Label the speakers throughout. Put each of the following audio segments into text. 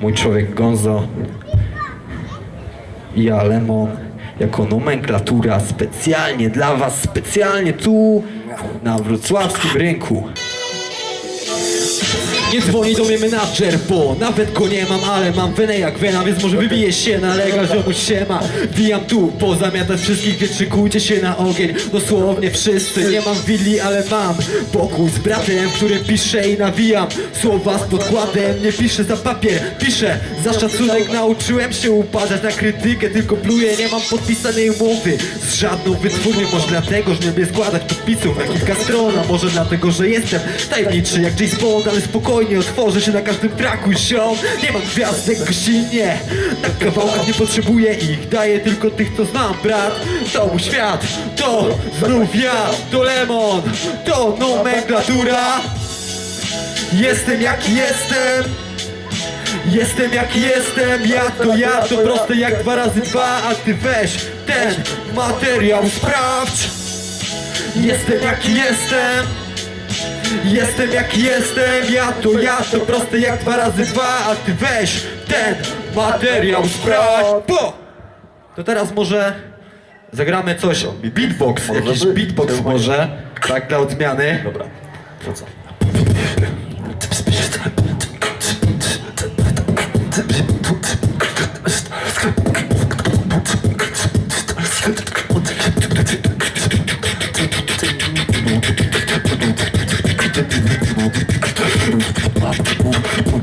Speaker 1: mój człowiek Gonzo i Lemon jako nomenklatura specjalnie dla was, specjalnie tu na wrocławskim rynku. Nie dzwoni do mnie menadżer, bo nawet go nie mam, ale mam wenę jak wena, więc może wybije się na legal, ziomuś siema. Wijam tu, pozamiatać wszystkich, więc szykujcie się na ogień. Dosłownie wszyscy, nie mam willi, ale mam pokój z bratem, w którym piszę i nawijam. Słowa z podkładem, nie piszę za papier, piszę za szacunek. Nauczyłem się upadać na krytykę, tylko pluję, nie mam podpisanej umowy z żadną wytwórnią. Może dlatego, że nie lubię składać podpisów na kilka stron, a może dlatego, że jestem tajemniczy jak James Bond, ale spokojnie otworzę się na każdym traku ziom. Nie mam gwiazdek gościnnie, na kawałkach nie potrzebuję ich, daję tylko tych, co znam, brat. To mój świat, to znów ja, to Lemon, to nomenklatura. Jestem jaki jestem. Jestem jaki jestem, ja to ja, to proste jak dwa razy dwa, a ty weź ten materiał sprawdź. Jestem jaki jestem. Jestem jaki jestem, ja to ja, to proste jak dwa razy dwa, a ty weź ten materiał sprawdź. Po! To teraz może zagramy coś, beatbox, jakiś beatbox może, tak dla odmiany.
Speaker 2: Dobra, to co?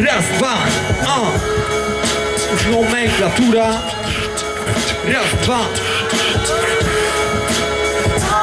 Speaker 1: Raz, dwa, a. Nomenklatura. Raz, dwa.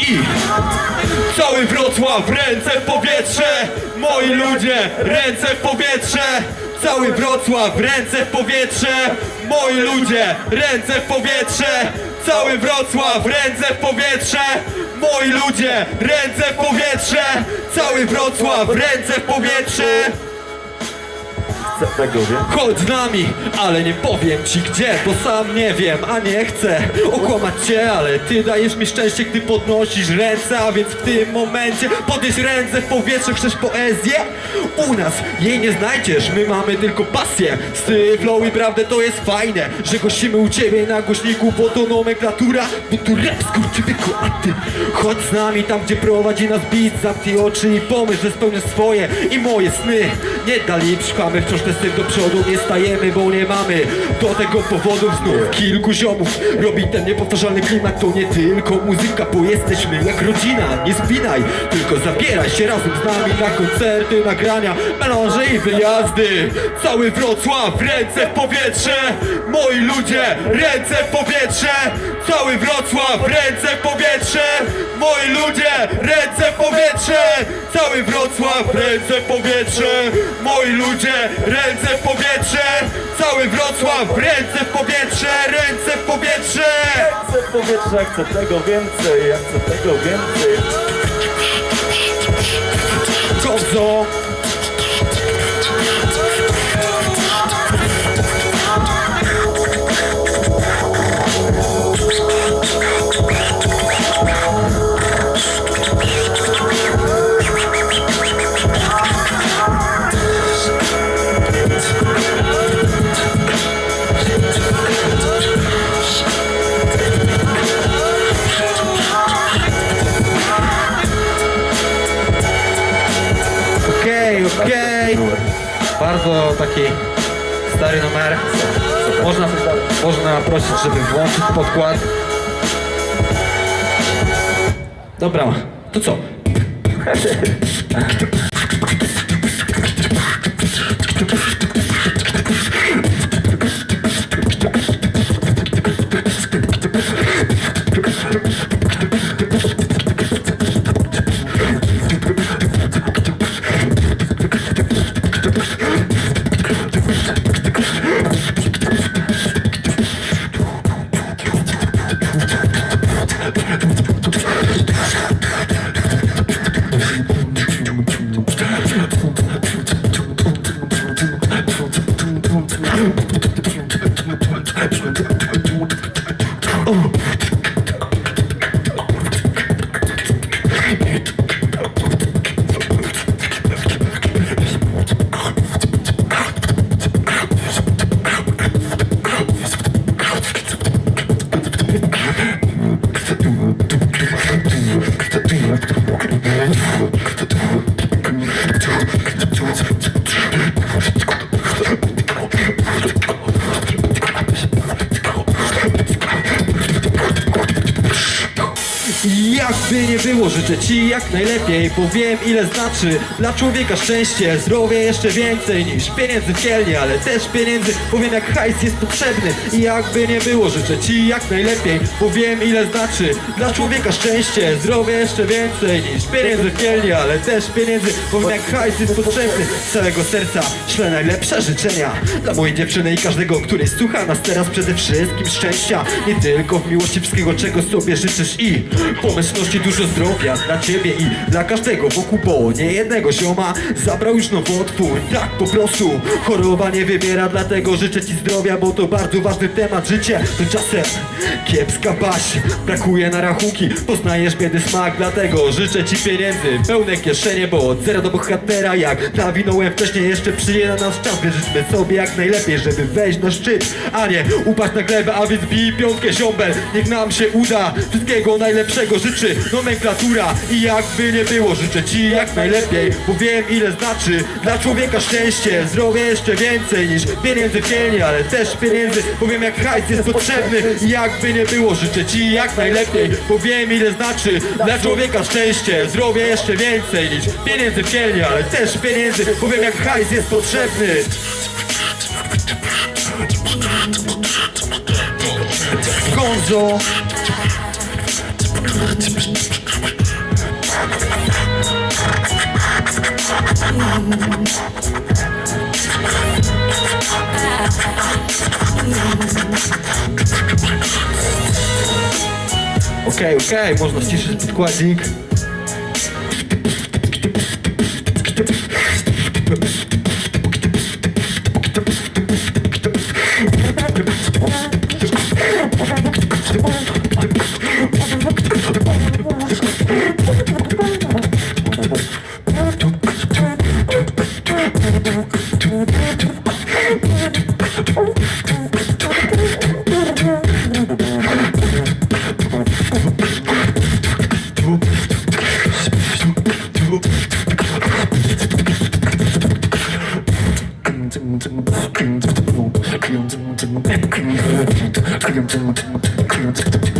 Speaker 1: I Cały Wrocław, ręce w powietrze Moi ludzie, ręce w powietrze. Cały Wrocław, ręce w powietrze. Moi ludzie, ręce w powietrze. Cały Wrocław, ręce w powietrze. Moi ludzie, ręce w powietrze. Cały Wrocław, ręce w powietrze
Speaker 2: Tego, wiem.
Speaker 1: Chodź z nami, ale nie powiem ci gdzie, bo sam nie wiem, a nie chcę okłamać cię, ale ty dajesz mi szczęście, gdy podnosisz ręce, a więc w tym momencie podnieś ręce w powietrze, chcesz poezję? U nas jej nie znajdziesz, my mamy tylko pasję, styl, flow i prawdę to jest fajne, że gościmy u ciebie na głośniku, bo to nomenklatura, bo tu rap skurczybyku, a ty chodź z nami tam, gdzie prowadzi nas beat, zamknij oczy i pomyśl, że spełnię swoje i moje sny, nie dali pszkamy wciąż te styl do przodu, nie stajemy, bo nie mamy do tego powodów znów kilku ziomów robi ten niepowtarzalny klimat, to nie tylko muzyka, bo jesteśmy jak rodzina, nie spinaj, tylko zabieraj się razem z nami na koncerty, nagrania, melanże i wyjazdy, cały Wrocław, ręce w powietrze, moi ludzie, ręce w powietrze, cały Wrocław, ręce w powietrze, moi ludzie, ręce w powietrze, cały Wrocław, ręce w powietrze, moi ludzie, ręce w powietrze, cały Wrocław, ręce w powietrze, ręce w powietrze.
Speaker 2: Chcę w powietrze, chcę tego więcej, ja chcę tego więcej.
Speaker 1: Gonzo. Można prosić, żeby włączyć podkład. Dobra, to co? Jakby nie było, życzę ci jak najlepiej. Bo wiem ile znaczy dla człowieka szczęście. Zdrowie jeszcze więcej niż pieniędzy w kielnie Ale też pieniędzy, bo wiem jak hajs jest potrzebny. I jakby nie było, życzę ci jak najlepiej. Bo wiem ile znaczy dla człowieka szczęście. Zdrowie jeszcze więcej niż pieniędzy w kielnie Ale też pieniędzy, bo wiem jak hajs jest potrzebny. Z całego serca ślę najlepsze życzenia Dla mojej dziewczyny i każdego, który słucha nas teraz. Przede wszystkim szczęścia. Nie tylko w miłości wszystkiego, czego sobie życzysz. I pomyślności dużo zdrowia dla ciebie i dla każdego wokół Bo nie jednego zioma zabrał już nowotwór Tak po prostu choroba nie wybiera Dlatego życzę ci zdrowia, bo to bardzo ważny temat Życie to czasem kiepska baś Brakuje na rachunki, poznajesz biedy smak Dlatego życzę ci pieniędzy, pełne kieszenie Bo od zera do bohatera jak nawinąłem wcześniej Jeszcze przyjdzie na nas czas, wierzymy sobie jak najlepiej Żeby wejść na szczyt, a nie upaść na glebę A więc bij piątkę ziombel, niech nam się uda. Wszystkiego najlepszego życzy nomenklatura I jakby nie było, życzę ci jak najlepiej Bo wiem ile znaczy dla człowieka szczęście. Zdrowie jeszcze więcej niż pieniędzy w kielni Ale też pieniędzy, bo wiem jak hajs jest potrzebny I jakby nie było, życzę ci jak najlepiej Bo wiem ile znaczy dla człowieka szczęście. Zdrowie jeszcze więcej niż pieniędzy w kielni Ale też pieniędzy, bo wiem jak hajs jest potrzebny. Gonzo Okej, okej, można ściszyć podkładnik. Thank you.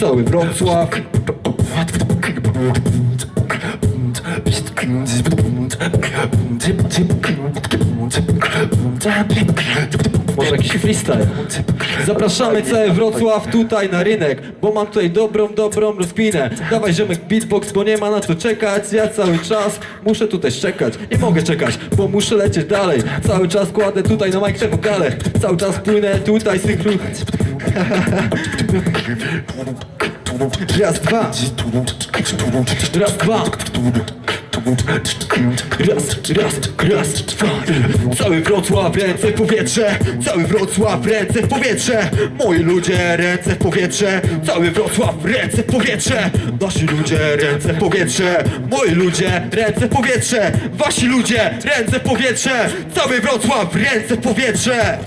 Speaker 1: cały Wrocław Może jakiś freestyle. Zapraszamy cały Wrocław tutaj na rynek Bo mam tutaj dobrą, dobrą rozpinę. Dawaj ziomek beatbox, bo nie ma na co czekać. Ja cały czas muszę tutaj szczekać Nie mogę czekać, bo muszę lecieć dalej. Cały czas kładę tutaj na mic tę galę. Cały czas płynę tutaj z tych Raz, dwa. Raz, dwa Cały Wrocław, ręce w powietrze Cały Wrocław, ręce w powietrze. Moi ludzie, ręce w powietrze Cały Wrocław, ręce w powietrze. Wasi ludzie, ręce w powietrze Moi ludzie, ręce w powietrze. Wasi ludzie, ręce w powietrze Cały Wrocław, ręce w powietrze